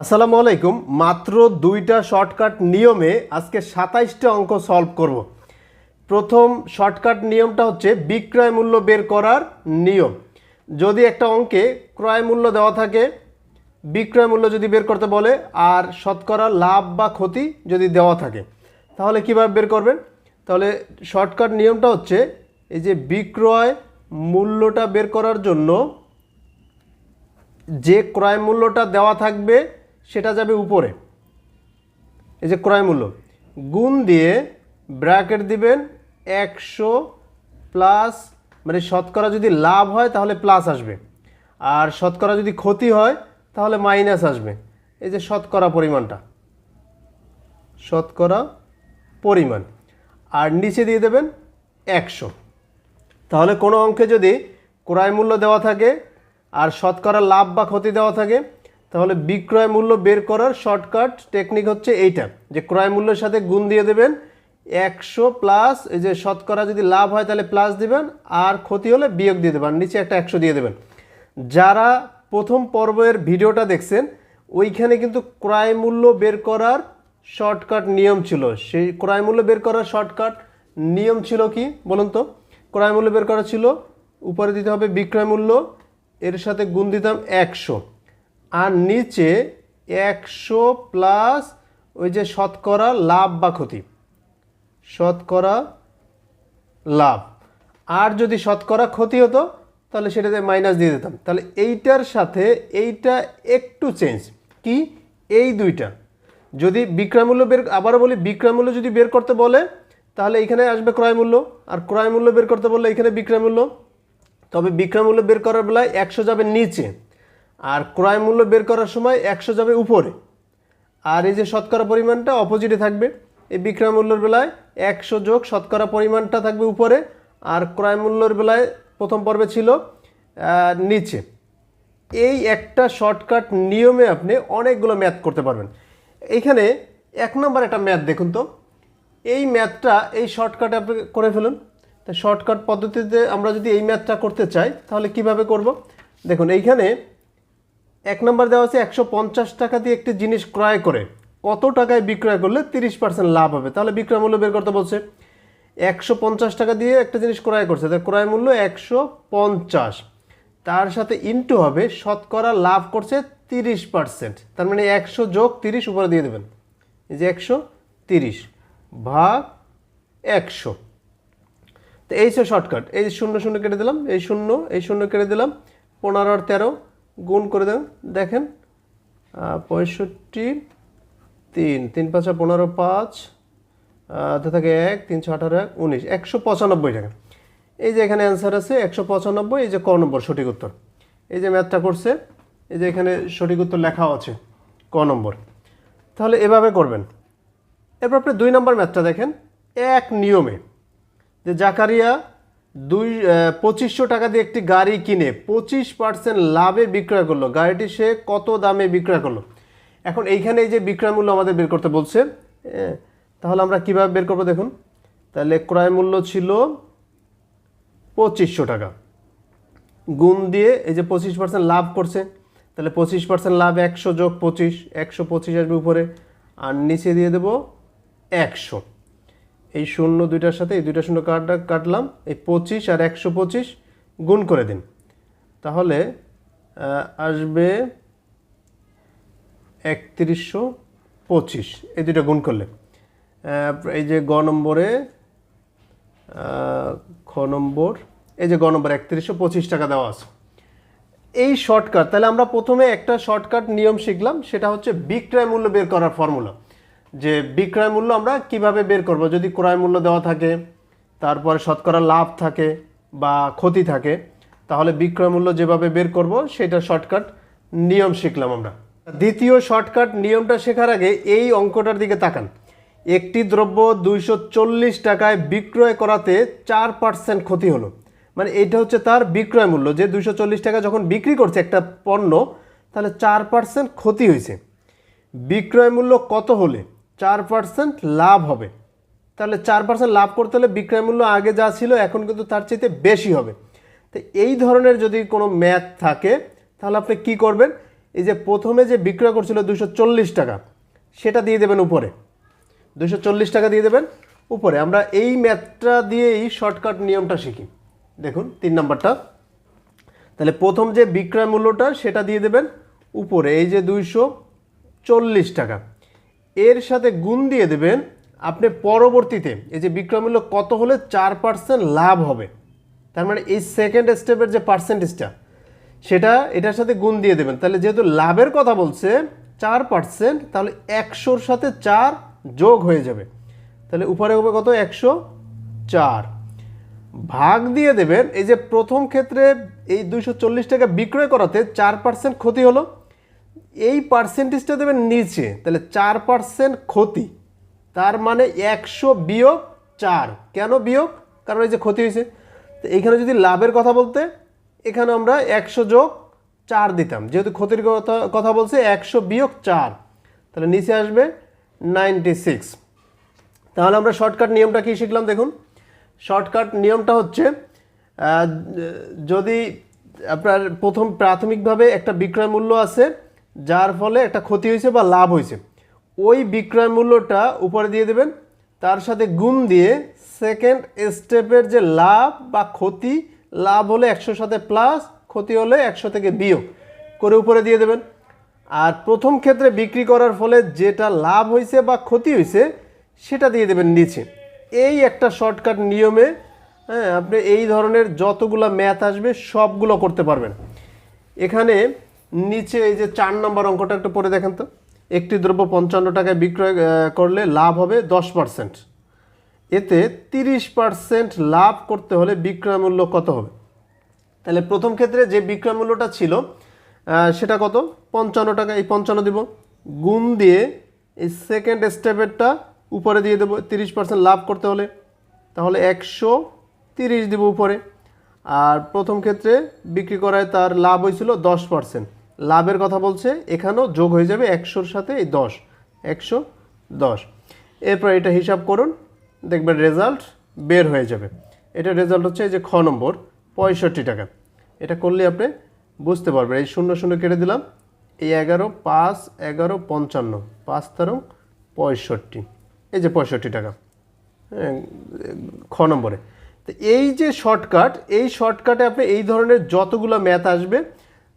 আসসালামু আলাইকুম। মাত্র দুইটা শর্টকাট নিয়মে আজকে সাতাইশটা অঙ্ক সলভ করব। প্রথম শর্টকাট নিয়মটা হচ্ছে বিক্রয় মূল্য বের করার নিয়ম। যদি একটা অঙ্কে ক্রয় মূল্য দেওয়া থাকে, বিক্রয় মূল্য যদি বের করতে বলে আর শতকরা লাভ বা ক্ষতি যদি দেওয়া থাকে, তাহলে কীভাবে বের করবেন? তাহলে শর্টকাট নিয়মটা হচ্ছে এই যে বিক্রয় মূল্যটা বের করার জন্য যে ক্রয় মূল্যটা দেওয়া থাকবে সেটা যাবে উপরে। এই যে ক্রয় মূল্য। গুণ দিয়ে ব্র্যাকেট দিবেন একশো প্লাস মানে শতকরা যদি লাভ হয় তাহলে প্লাস আসবে। আর শতকরা যদি ক্ষতি হয় তাহলে মাইনাস আসবে। এই যে শতকরা পরিমাণটা। শতকরা পরিমাণ। আর নিচে দিয়ে দেবেন একশো। তাহলে কোনো অঙ্কে যদি ক্রয় মূল্য দেওয়া থাকে আর শতকরা লাভ বা ক্ষতি দেওয়া থাকে তাহলে বিক্রয় মূল্য বের করার শর্টকাট টেকনিক হচ্ছে এইটা, যে ক্রয় মূল্যের সাথে গুণ দিয়ে দেবেন একশো প্লাস এই যে শতকরা যদি লাভ হয় তাহলে প্লাস দিবেন, আর ক্ষতি হলে বিয়োগ দিয়ে দেবেন নিচে একটা একশো দিয়ে দেবেন। যারা প্রথম পর্বের ভিডিওটা দেখছেন, ওইখানে কিন্তু ক্রয় মূল্য বের করার শর্টকাট নিয়ম ছিল। সেই ক্রয় মূল্য বের করার শর্টকাট নিয়ম ছিল কি, বলুন তো? ক্রয় মূল্য বের করা ছিল, উপরে দিতে হবে বিক্রয় মূল্য, এর সাথে গুণ দিতাম একশো। আর নিচে একশো প্লাস ওই যে শতকরা লাভ বা ক্ষতি। শতকরা লাভ। আর যদি শতকরা ক্ষতি হতো, তাহলে সেটাতে মাইনাস দিয়ে দিতাম। তাহলে এইটার সাথে এইটা একটু চেঞ্জ কি? এই দুইটা। যদি বিক্রয় মূল্য বের, আবারও বলি, বিক্রয় মূল্য যদি বের করতে বলে, তাহলে এখানে আসবে ক্রয় মূল্য। আর ক্রয় মূল্য বের করতে বললে এখানে বিক্রয় মূল্য। তবে বিক্রয় মূল্য বের করার বেলায় একশো যাবে নিচে। আর ক্রয় মূল্য বের করার সময় একশো যাবে উপরে। আর এই যে শতকরা পরিমাণটা অপোজিটে থাকবে। এই বিক্রয় মূল্যের বেলায় একশো যোগ শতকরা পরিমাণটা থাকবে উপরে আর ক্রয় মূল্যের বেলায় প্রথম পর্বে ছিল নিচে। এই একটা শর্টকাট নিয়মে আপনি অনেকগুলো ম্যাথ করতে পারবেন। এইখানে এক নম্বর একটা ম্যাথ দেখুন তো। এই ম্যাথটা এই শর্টকাটে আপনি করে ফেলুন। তা শর্টকাট পদ্ধতিতে আমরা যদি এই ম্যাথটা করতে চাই, তাহলে কীভাবে করব? দেখুন, এইখানে এক নম্বর দেওয়া আছে একশো পঞ্চাশ টাকা দিয়ে একটি জিনিস ক্রয় করে। কত টাকায় বিক্রয় করলে তিরিশ পার্সেন্ট লাভ হবে? তাহলে বিক্রয় মূল্য বের করতে বলছে, একশো পঞ্চাশ টাকা দিয়ে একটা জিনিস ক্রয় করছে। তার ক্রয় মূল্য একশো পঞ্চাশ। তার সাথে ইনটু হবে, শতকরা লাভ করছে তিরিশ পার্সেন্ট। তার মানে একশো যোগ তিরিশ উপরে দিয়ে দেবেন। এই যে একশো তিরিশ ভাগ একশো। তো এই সে শর্টকাট। এই শূন্য শূন্য কেটে দিলাম, এই শূন্য এই শূন্য কেটে দিলাম, পনেরো আর তেরো গুণ করে দেন। দেখেন পঁয়ষট্টি, তিন। তিন পাঁচা পনেরো, পাঁচ হাতে থাকে এক তিনশো আঠারো, এক, উনিশ। একশো পঁচানব্বই টাকা। এই যে এখানে অ্যান্সার আছে, একশো পঁচানব্বই, এই যে ক নম্বর, সঠিক উত্তর। এই যে ম্যাথটা করছে, এই যে এখানে সঠিক উত্তর লেখাও আছে, ক নম্বর। তাহলে এভাবে করবেন। এরপর আপনি দুই নম্বর ম্যাথটা দেখেন, এক নিয়মে। যে জাকারিয়া দুই পঁচিশশো টাকা দিয়ে একটি গাড়ি কিনে পঁচিশ পার্সেন্ট লাভে বিক্রয় করল। গাড়িটি সে কত দামে বিক্রয় করল? এখন এইখানে এই যে বিক্রয় মূল্য আমাদের বের করতে বলছে তাহলে আমরা কীভাবে বের করব দেখুন? তাহলে ক্রয় মূল্য ছিল পঁচিশশো টাকা। গুণ দিয়ে এই যে পঁচিশ পার্সেন্ট লাভ করছে, তাহলে পঁচিশ পার্সেন্ট লাভ একশো যোগ পঁচিশ, একশো পঁচিশ আসবে উপরে, আর নিচে দিয়ে দেবো একশো। এই শূন্য দুইটার সাথে এই দুইটা শূন্য কাটা কাটলাম, এই পঁচিশ আর একশো পঁচিশ গুণ করে দিন। তাহলে আসবে একত্রিশশো পঁচিশ। এই দুইটা গুণ করলে। এই যে গ নম্বরে খ নম্বর, এই যে গ নম্বর একত্রিশশো পঁচিশ টাকা দেওয়া আছে। এই শর্টকাট তাহলে আমরা প্রথমে একটা শর্টকাট নিয়ম শিখলাম, সেটা হচ্ছে বিক্রয় মূল্য বের করার ফর্মুলা যে বিক্রয় মূল্য আমরা কীভাবে বের করব? যদি ক্রয় মূল্য দেওয়া থাকে, তারপরে শতকরা লাভ থাকে বা ক্ষতি থাকে, তাহলে বিক্রয় মূল্য যেভাবে বের করব, সেটা শর্টকাট নিয়ম শিখলাম আমরা। দ্বিতীয় শর্টকাট নিয়মটা শেখার আগে এই অঙ্কটার দিকে তাকান। একটি দ্রব্য দুইশো চল্লিশ টাকায় বিক্রয় করাতে চার পার্সেন্ট ক্ষতি হলো। মানে এটা হচ্ছে তার বিক্রয় মূল্য। যে দুইশো চল্লিশ টাকা যখন বিক্রি করছে একটা পণ্য, তাহলে চার পার্সেন্ট ক্ষতি হয়েছে। বিক্রয় মূল্য কত হলে? চার পার্সেন্ট লাভ হবে। তাহলে চার পার্সেন্ট লাভ করতে হলে বিক্রয় মূল্য আগে যা ছিল এখন কিন্তু তার চাইতে বেশি হবে। তো এই ধরনের যদি কোনো ম্যাথ থাকে, তাহলে আপনি কি করবেন? এই যে প্রথমে যে বিক্রয় করছিল দুশো টাকা, সেটা দিয়ে দেবেন উপরে। দুশো টাকা দিয়ে দেবেন উপরে। আমরা এই ম্যাথটা দিয়েই শর্টকাট নিয়মটা শিখি। দেখুন, তিন নাম্বারটা। তাহলে প্রথম যে বিক্রয় মূল্যটা, সেটা দিয়ে দেবেন উপরে। এই যে দুইশো চল্লিশ টাকা। এর সাথে গুণ দিয়ে দেবেন আপনি পরবর্তীতে, এই যে বিক্রয় মূল্য কত হলে চার পার্সেন্ট লাভ হবে, তার মানে এই সেকেন্ড স্টেপের যে পার্সেন্টেজটা সেটা এটার সাথে গুণ দিয়ে দেবেন। তাহলে যেহেতু লাভের কথা বলছে, চার পার্সেন্ট তাহলে একশোর সাথে চার যোগ হয়ে যাবে। তাহলে উপরে হবে কত? একশো চার। ভাগ দিয়ে দেবেন, এই যে প্রথম ক্ষেত্রে এই দুইশো চল্লিশ টাকা বিক্রয় করাতে চার পার্সেন্ট ক্ষতি হলো এই পার্সেন্টেজটা দেবেন নিচে, তাহলে চার পার্সেন্ট ক্ষতি। তার মানে একশো বিয়োগ চার। কেন বিয়োগ? কারণ এই যে ক্ষতি হয়েছে। তো এইখানে যদি লাভের কথা বলতে, এখানে আমরা একশো যোগ চার দিতাম। যেহেতু ক্ষতির কথা কথা বলছে, একশো বিয়োগ চার। তাহলে নিচে আসবে নাইনটি সিক্স তাহলে আমরা শর্টকাট নিয়মটা কি শিখলাম দেখুন। শর্টকাট নিয়মটা হচ্ছে যদি আপনার প্রথম প্রাথমিকভাবে একটা বিক্রয় মূল্য আছে যার ফলে একটা ক্ষতি হয়েছে বা লাভ হয়েছে। ওই বিক্রয় মূল্যটা উপরে দিয়ে দেবেন, তার সাথে গুণ দিয়ে সেকেন্ড স্টেপের যে লাভ বা ক্ষতি, লাভ হলে একশোর সাথে প্লাস ক্ষতি হলে একশো থেকে বিয়োগ করে উপরে দিয়ে দেবেন। আর প্রথম ক্ষেত্রে বিক্রি করার ফলে যেটা লাভ হয়েছে বা ক্ষতি হয়েছে, সেটা দিয়ে দেবেন নিচে। এই একটা শর্টকাট নিয়মে হ্যাঁ আপনি এই ধরনের যতগুলো ম্যাথ আসবে, সবগুলো করতে পারবেন। এখানে নিচে এই যে চার নম্বর অঙ্কটা একটু পরে দেখেন তো। একটি দ্রব্য পঞ্চান্ন টাকায় বিক্রয় করলে লাভ হবে দশ পার্সেন্ট এতে তিরিশ পার্সেন্ট লাভ করতে হলে বিক্রয় মূল্য কত হবে? তাহলে প্রথম ক্ষেত্রে যে বিক্রয় মূল্যটা ছিল সেটা কত? পঞ্চান্ন টাকা, এই পঞ্চান্ন দিব। গুণ দিয়ে এই সেকেন্ড স্টেপেরটা উপরে দিয়ে দেবো, তিরিশ পার্সেন্ট লাভ করতে হলে। তাহলে একশো তিরিশ দিব উপরে। আর প্রথম ক্ষেত্রে বিক্রি করায় তার লাভ হয়েছিল দশ পার্সেন্ট লাভের কথা বলছে এখানেও যোগ হয়ে যাবে একশোর সাথে এই দশ। একশো দশ। এরপর এটা হিসাব করুন দেখবেন রেজাল্ট বের হয়ে যাবে। এটা রেজাল্ট হচ্ছে এই যে খ নম্বর পঁয়ষট্টি টাকা। এটা করলে আপনি বুঝতে পারবেন এই শূন্য শূন্য কেটে দিলাম এই এগারো পাঁচ এগারো পঞ্চান্ন পাঁচ তেরো পঁয়ষট্টি। এই যে পঁয়ষট্টি টাকা হ্যাঁ, খ নম্বরে। তো এই যে শর্টকাট এই শর্টকাটে আপনি এই ধরনের যতগুলো ম্যাথ আসবে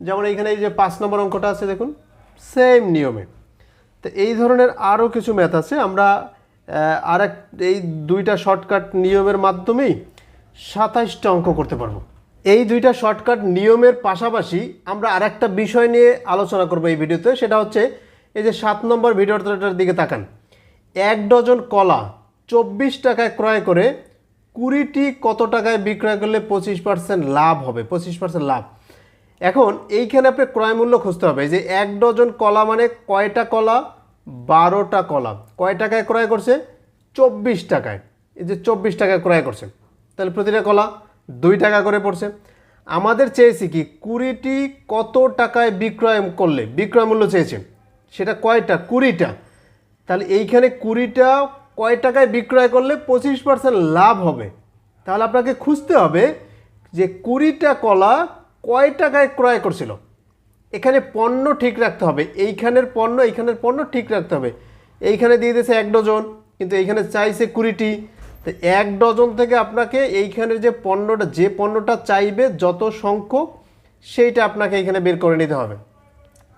যেমন এইখানে এই যে পাঁচ নম্বর অঙ্কটা আছে, দেখুন সেম নিয়মে। তো এই ধরনের আরও কিছু ম্যাথ আছে। আমরা আর এক এই দুইটা শর্টকাট নিয়মের মাধ্যমেই সাতাইশটা অঙ্ক করতে পারব। এই দুইটা শর্টকাট নিয়মের পাশাপাশি আমরা আর একটা বিষয় নিয়ে আলোচনা করব এই ভিডিওতে। সেটা হচ্ছে, এই যে সাত নম্বর ভিডিওটার দিকে তাকান। এক ডজন কলা চব্বিশ টাকায় ক্রয় করে কুড়িটি কত টাকায় বিক্রয় করলে পঁচিশ পার্সেন্ট লাভ হবে? পঁচিশ পার্সেন্ট লাভ। এখন এইখানে আপনি ক্রয় মূল্য খুঁজতে হবে। যে এক ডজন কলা মানে কয়টা কলা? বারোটা কলা। কয় টাকায় ক্রয় করছে? চব্বিশ টাকায়। এই যে চব্বিশ টাকায় ক্রয় করছে। তাহলে প্রতিটা কলা দুই টাকা করে পড়ছে। আমাদের চেয়েছি কি, কুড়িটি কত টাকায় বিক্রয় করলে, বিক্রয় মূল্য চেয়েছে? সেটা কয়টা? কুড়িটা। তাহলে এইখানে কুড়িটা কয় টাকায় বিক্রয় করলে পঁচিশ পার্সেন্ট লাভ হবে। তাহলে আপনাকে খুঁজতে হবে যে কুড়িটা কলা কয় টাকায় ক্রয় করছিল? এখানে পণ্য ঠিক রাখতে হবে। এইখানের পণ্য এইখানের পণ্য ঠিক রাখতে হবে। এইখানে দিয়ে দিয়েছে এক ডজন, কিন্তু এইখানে চাইছে কুড়িটি। তো এক ডজন থেকে আপনাকে এইখানের যে পণ্যটা যে পণ্যটা চাইবে যত সংখ্যক সেইটা আপনাকে এইখানে বের করে নিতে হবে।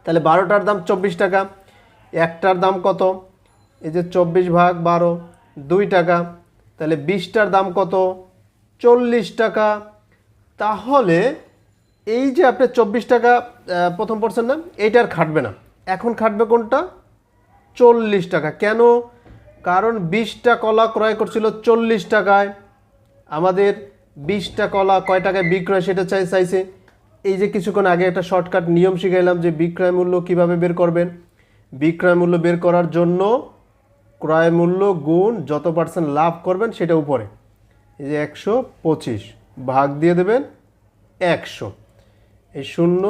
তাহলে বারোটার দাম চব্বিশ টাকা। একটার দাম কত? এই যে চব্বিশ ভাগ বারো, দুই টাকা। তাহলে বিশটার দাম কত? চল্লিশ টাকা। তাহলে এই যে আপনার চব্বিশ টাকা প্রথম পড়ছেন না আর খাটবে না। এখন খাটবে কোনটা? চল্লিশ টাকা। কেন? কারণ বিশটা কলা ক্রয় করছিল চল্লিশ টাকায়। আমাদের বিশটা কলা কয় টাকায় বিক্রয় সেটা চাই চাইছে। এই যে কিছুক্ষণ আগে একটা শর্টকাট নিয়ম শিখাইলাম যে বিক্রয় মূল্য কীভাবে বের করবেন। বিক্রয় মূল্য বের করার জন্য ক্রয় মূল্য গুণ যত পার্সেন্ট লাভ করবেন সেটা উপরে। এই যে একশো পঁচিশ। ভাগ দিয়ে দেবেন একশো। এই শূন্য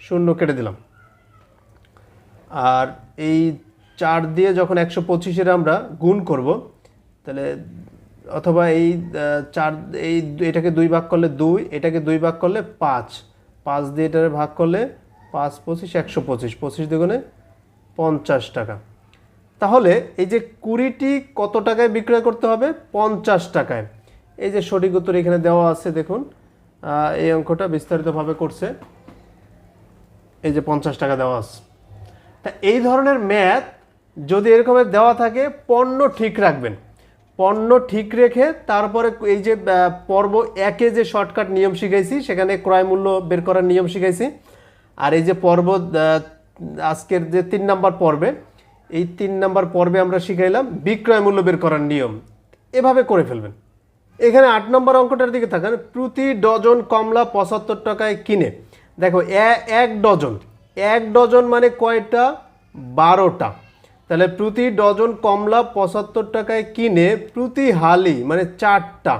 শূন্য কেটে দিলাম। আর এই চার দিয়ে যখন একশো পঁচিশের আমরা গুণ করব, তাহলে অথবা এই চার, এই এটাকে দুই ভাগ করলে দুই, এটাকে দুই ভাগ করলে পাঁচ। পাঁচ দিয়ে এটাকে ভাগ করলে পাঁচ পঁচিশ, একশো পঁচিশ। পঁচিশ দুগুণে পঞ্চাশ টাকা। তাহলে এই যে কুড়িটি কত টাকায় বিক্রয় করতে হবে? পঞ্চাশ টাকায়। এই যে সঠিক উত্তর এখানে দেওয়া আছে, দেখুন। এই অঙ্কটা বিস্তারিতভাবে করছে। এই যে পঞ্চাশ টাকা দেওয়া আছে। তা এই ধরনের ম্যাথ যদি এরকমের দেওয়া থাকে, পণ্য ঠিক রাখবেন। পণ্য ঠিক রেখে তারপরে এই যে পর্ব একে যে শর্টকাট নিয়ম শিখাইছি, সেখানে ক্রয় মূল্য বের করার নিয়ম শিখাইছি। আর এই যে পর্ব আজকের যে তিন নাম্বার পর্বে, এই তিন নাম্বার পর্বে আমরা শিখাইলাম বিক্রয় মূল্য বের করার নিয়ম। এভাবে করে ফেলবেন। এখানে আট নম্বর অঙ্কটার দিকে থাকেন। প্রতি ডজন কমলা পঁচাত্তর টাকায় কিনে। দেখো এক ডজন। এক ডজন মানে কয়টা? বারোটা। তাহলে প্রতি ডজন কমলা পঁচাত্তর টাকায় কিনে প্রতি হালি মানে চারটা।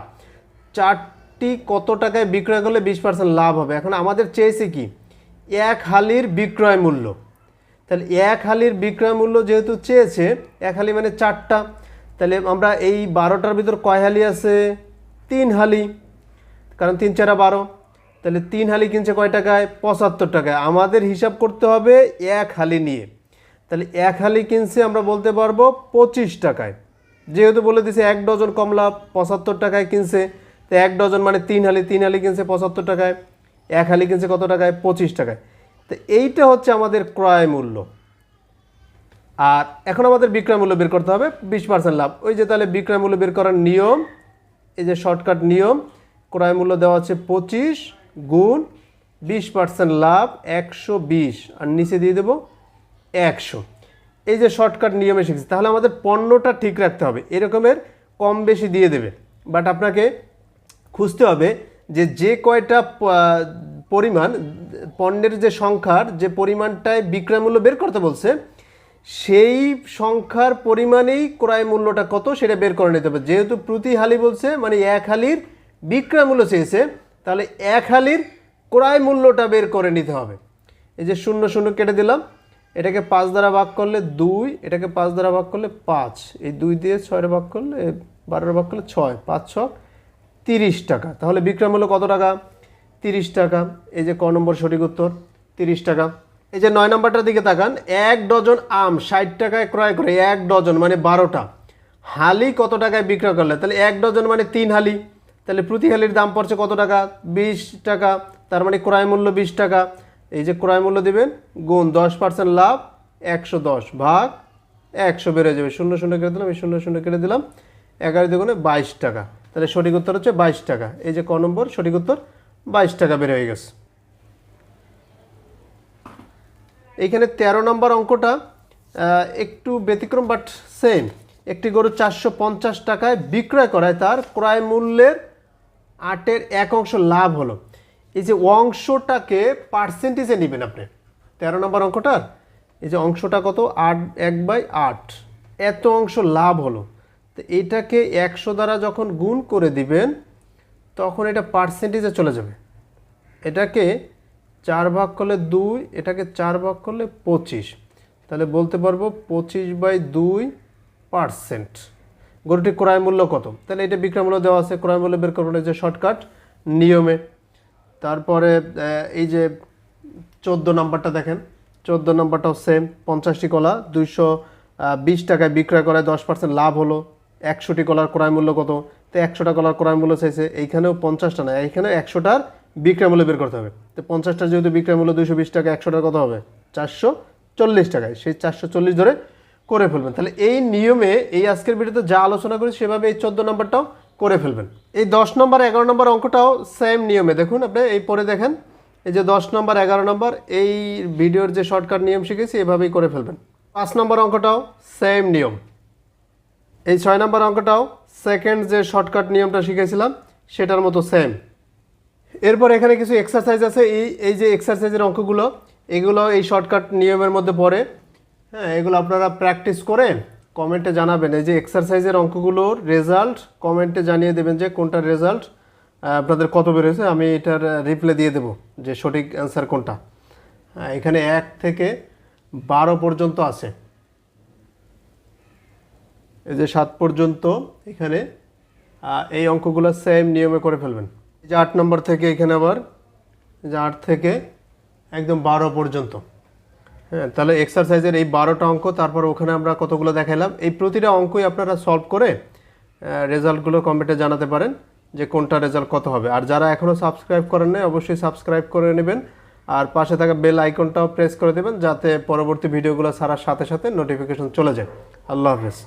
চারটি কত টাকায় বিক্রয় করলে বিশ পার্সেন্ট লাভ হবে? এখন আমাদের চেয়েছে কি? এক হালির বিক্রয় মূল্য। তাহলে এক হালির বিক্রয় মূল্য যেহেতু চেয়েছে, এক হালি মানে চারটা। তাহলে আমরা এই বারোটার ভিতর কয় হালি আছে? তিন হালি, কারণ তিন চারা বারো। তাহলে তিন হালি কিনছে কয় টাকায়? পঁচাত্তর টাকায়। আমাদের হিসাব করতে হবে এক হালি নিয়ে। তাহলে এক হালি কিনছে আমরা বলতে পারব পঁচিশ টাকায়। যেহেতু বলে দিছে এক ডজন কমলা পঁচাত্তর টাকায় কিনছে। তো এক ডজন মানে তিন হালি তিন হালি কিনছে পঁচাত্তর টাকায়। এক হালি কিনছে কত টাকায়? পঁচিশ টাকায়। তো এইটা হচ্ছে আমাদের ক্রয় মূল্য। আর এখন আমাদের বিক্রয় মূল্য বের করতে হবে, বিশ পার্সেন্ট লাভ। ওই যে তাহলে বিক্রয় মূল্য বের করার নিয়ম এই যে শর্টকাট নিয়ম, ক্রয় মূল্য দেওয়া হচ্ছে পঁচিশ গুণ বিশ পার্সেন্ট লাভ একশো বিশ, আর নিচে দিয়ে দেবো একশো। এই যে শর্টকাট নিয়মে শিখছি তাহলে আমাদের পণ্যটা ঠিক রাখতে হবে। এরকমের কম বেশি দিয়ে দেবে। বাট আপনাকে খুঁজতে হবে যে যে কয়টা পরিমাণ, পণ্যের যে সংখ্যার যে পরিমাণটায় বিক্রয় মূল্য বের করতে বলছে সেই সংখ্যার পরিমাণেই ক্রয় মূল্যটা কত সেটা বের করে নিতে হবে। যেহেতু প্রতি হালি বলছে মানে এক হালির বিক্রয় মূল্য চেয়েছে, তাহলে এক হালির ক্রয় মূল্যটা বের করে নিতে হবে। এই যে শূন্য শূন্য কেটে দিলাম, এটাকে পাঁচ দ্বারা ভাগ করলে দুই, এটাকে পাঁচ দ্বারা ভাগ করলে পাঁচ। এই দুই দিয়ে ছয়ের ভাগ করলে বারোর ভাগ করলে ছয়, পাঁচ ছ, তিরিশ টাকা। তাহলে বিক্রয় মূল্য কত টাকা? তিরিশ টাকা। এই যে ক নম্বর সঠিক উত্তর, তিরিশ টাকা। এই যে নয় নম্বরটার দিকে তাকান, এক ডজন আম ষাট টাকায় ক্রয় করে, এক ডজন মানে বারোটা। হালি কত টাকায় বিক্রয় করলে? তাহলে এক ডজন মানে তিন হালি। তাহলে প্রতি হালির দাম পড়ছে কত টাকা? বিশ টাকা। তার মানে ক্রয় মূল্য বিশ টাকা। এই যে ক্রয় মূল্য দেবেন, গুণ দশ পার্সেন্ট লাভ, একশো দশ ভাগ একশো বেড়ে যাবে। শূন্য শূন্য কেটে দিলাম, এই শূন্য শূন্য কেটে দিলাম, এগারো দুগুণে বাইশ টাকা। তাহলে সঠিক উত্তর হচ্ছে বাইশ টাকা। এই যে ক নম্বর, সঠিক উত্তর বাইশ টাকা বের হয়ে গেছে। এইখানে তেরো নম্বর অঙ্কটা একটু ব্যতিক্রম বাট সেম একটি গরু চারশো পঞ্চাশ টাকায় বিক্রয় করায়, তার ক্রয় মূল্যের আটের এক অংশ লাভ হলো। এই যে অংশটাকে পার্সেন্টেজে নেবেন আপনি, তেরো নম্বর অঙ্কটার, এই যে অংশটা কত? আট, এক বাই আট। এত অংশ লাভ হলো। তো এটাকে একশো দ্বারা যখন গুণ করে দিবেন, তখন এটা পার্সেন্টেজে চলে যাবে। এটাকে চার ভাগ করলে দুই, এটাকে চার ভাগ করলে পঁচিশ। তাহলে বলতে পারব পঁচিশ বাই দুই পার্সেন্ট। গরুটির ক্রয় মূল্য কত? তাহলে এটা বিক্রয় মূল্য দেওয়া আছে, ক্রয় মূল্য বের করব যে শর্টকাট, নিয়মে। তারপরে এই যে চোদ্দ নাম্বারটা দেখেন। চোদ্দ নাম্বারটাও সেম পঞ্চাশটি কলা, দুইশো বিশ টাকায় বিক্রয় করায় দশ পার্সেন্ট লাভ হলো। একশোটি কলার ক্রয় মূল্য কত? তো একশোটা কলার ক্রয় মূল্য চাইছে, এইখানেও পঞ্চাশটা না, এইখানেও একশোটার বিক্রয় মূল্য বের করতে হবে। তো পঞ্চাশটা যেহেতু বিক্রয় মূল্য দুইশো বিশ টাকা, একশোটার কত হবে। চারশো চল্লিশ টাকায়। সেই চারশো চল্লিশ ধরে করে ফেলবেন। তাহলে এই নিয়মে, এই আজকের ভিডিওতে যা আলোচনা করি সেভাবে এই চোদ্দ নম্বরটাও করে ফেলবেন। এই দশ নম্বর, এগারো নম্বর অঙ্কটাও সেম নিয়মে। দেখুন আপনি এই পরে দেখেন, এই যে দশ নম্বর, এগারো নম্বর, এই ভিডিওর যে শর্টকাট নিয়ম শিখেছি, এভাবেই করে ফেলবেন। পাঁচ নম্বর অঙ্কটাও সেম নিয়ম। এই ছয় নম্বর অঙ্কটাও সেকেন্ড যে শর্টকাট নিয়মটা শিখেছিলাম, সেটার মতো সেম এরপর এখানে কিছু এক্সারসাইজ আছে। এই এই যে এক্সারসাইজের অঙ্কগুলো এগুলো এই শর্টকাট নিয়মের মধ্যে পড়ে। হ্যাঁ এগুলো আপনারা প্র্যাকটিস করে কমেন্টে জানাবেন। এই যে এক্সারসাইজের অঙ্কগুলোর রেজাল্ট কমেন্টে জানিয়ে দেবেন যে কোনটার রেজাল্ট আপনাদের কত বেরোয়েছে আমি এটার রিপ্লে দিয়ে দেবো যে সঠিক অ্যান্সার কোনটা। হ্যাঁ, এখানে এক থেকে বারো পর্যন্ত আছে। এই যে সাত পর্যন্ত এখানে এই অঙ্কগুলো সেম নিয়মে করে ফেলবেন। যে আট নম্বর থেকে এখানে আবার যে আট থেকে একদম বারো পর্যন্ত। হ্যাঁ তাহলে এক্সারসাইজের এই বারোটা অঙ্ক, তারপর ওখানে আমরা কতগুলো দেখাইলাম। এই প্রতিটা অঙ্কই আপনারা সলভ করে রেজাল্টগুলো কমেন্টে জানাতে পারেন যে কোনটা রেজাল্ট কত হবে। আর যারা এখনও সাবস্ক্রাইব করেন নাই, অবশ্যই সাবস্ক্রাইব করে নেবেন। আর পাশে থাকা বেল আইকনটাও প্রেস করে দেবেন, যাতে পরবর্তী ভিডিওগুলো ছাড়ার সাথে সাথে নোটিফিকেশন চলে যায়। আল্লাহ হাফেজ।